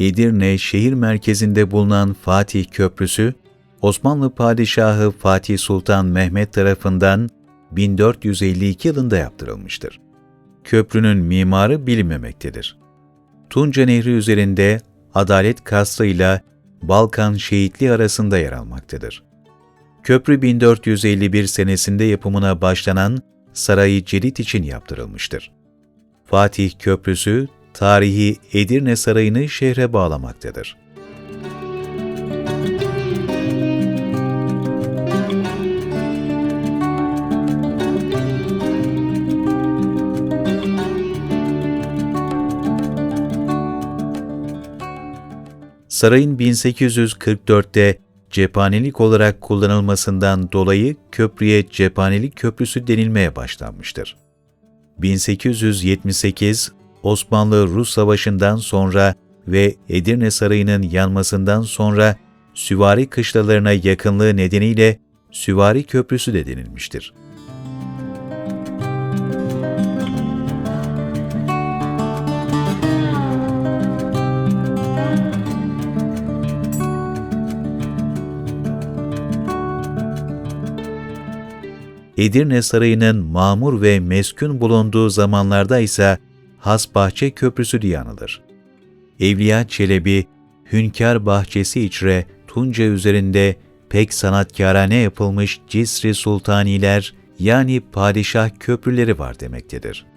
Edirne şehir merkezinde bulunan Fatih Köprüsü, Osmanlı Padişahı Fatih Sultan Mehmet tarafından 1452 yılında yaptırılmıştır. Köprünün mimarı bilinmemektedir. Tunca Nehri üzerinde Adalet Kasrı ile Balkan Şehitliği arasında yer almaktadır. Köprü 1451 senesinde yapımına başlanan Sarayı Celit için yaptırılmıştır. Fatih Köprüsü, tarihi Edirne Sarayı'nı şehre bağlamaktadır. Sarayın 1844'te cephanelik olarak kullanılmasından dolayı köprüye Cephanelik Köprüsü denilmeye başlanmıştır. 1878 Osmanlı-Rus Savaşı'ndan sonra ve Edirne Sarayı'nın yanmasından sonra süvari kışlalarına yakınlığı nedeniyle Süvari Köprüsü de denilmiştir. Edirne Sarayı'nın mamur ve meskun bulunduğu zamanlarda ise Hasbahçe Köprüsü diye anılır. Evliya Çelebi, Hünkar Bahçesi içre Tunca üzerinde pek sanatkârane yapılmış Cisri Sultaniler yani padişah köprüleri var demektedir.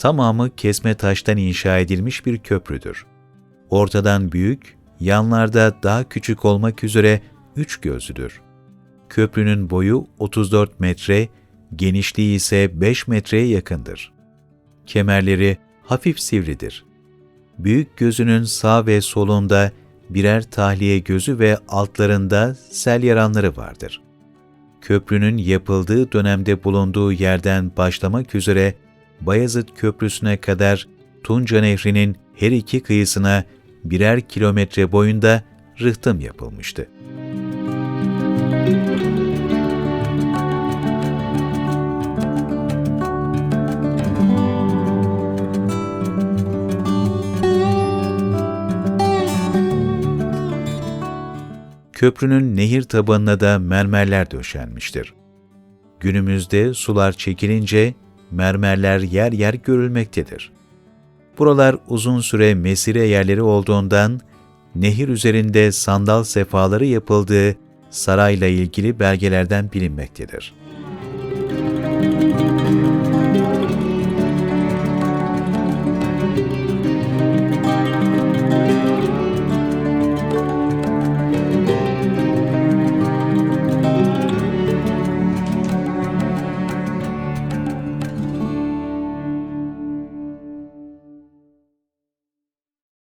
Tamamı kesme taştan inşa edilmiş bir köprüdür. Ortadan büyük, yanlarda daha küçük olmak üzere üç gözlüdür. Köprünün boyu 34 metre, genişliği ise 5 metreye yakındır. Kemerleri hafif sivridir. Büyük gözünün sağ ve solunda birer tahliye gözü ve altlarında sel yaranları vardır. Köprünün yapıldığı dönemde bulunduğu yerden başlamak üzere Bayezid Köprüsü'ne kadar Tunca Nehri'nin her iki kıyısına birer kilometre boyunda rıhtım yapılmıştı. Köprünün nehir tabanına da mermerler döşenmiştir. Günümüzde sular çekilince mermerler yer yer görülmektedir. Buralar uzun süre mesire yerleri olduğundan nehir üzerinde sandal sefaları yapıldığı sarayla ilgili belgelerden bilinmektedir.